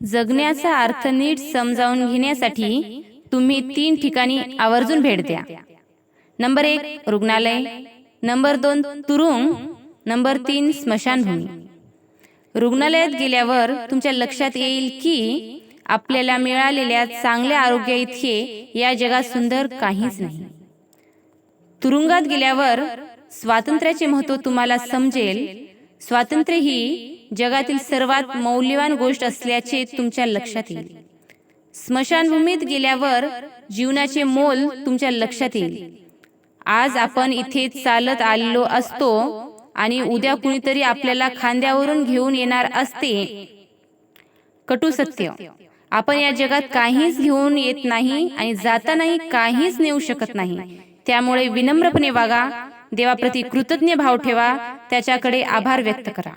जगण्याचा अर्थ नीट समजावून घेण्यासाठी तुम्ही तीन ठिकाणी आवर्जून भेट द्या. नंबर एक रुग्णालय. नंबर दोन तुरुंग. नंबर तीन स्मशानभूमी. रुग्णालयात गेल्यावर तुमच्या लक्षात येईल की आपल्याला मिळालेल्या चांगल्या आरोग्या इतके या जगात सुंदर काहीच नाही. तुरुंगात गेल्यावर स्वातंत्र्याचे महत्त्व तुम्हाला समजेल स्वातंत्र्य ही जगातील सर्वात मौल्यवान गोष्ट असल्याचे तुमच्या लक्षात येईल. स्मशानभूमीत गेल्यावर जीवनाचे मोल तुमच्या लक्षात येईल. आज आपण इथे चालत आलेलो असतो आणि उद्या कुणीतरी आपल्याला खांद्यावरून घेऊन येणार असते. कटू सत्य. आपण या जगात काहीच घेऊन येत नाही आणि जातानाही काहीच नेऊ शकत नाही. त्यामुळे विनम्रपणे वागा. देवाप्रती कृतज्ञ भाव ठेवा त्याच्याकडे आभार व्यक्त करा.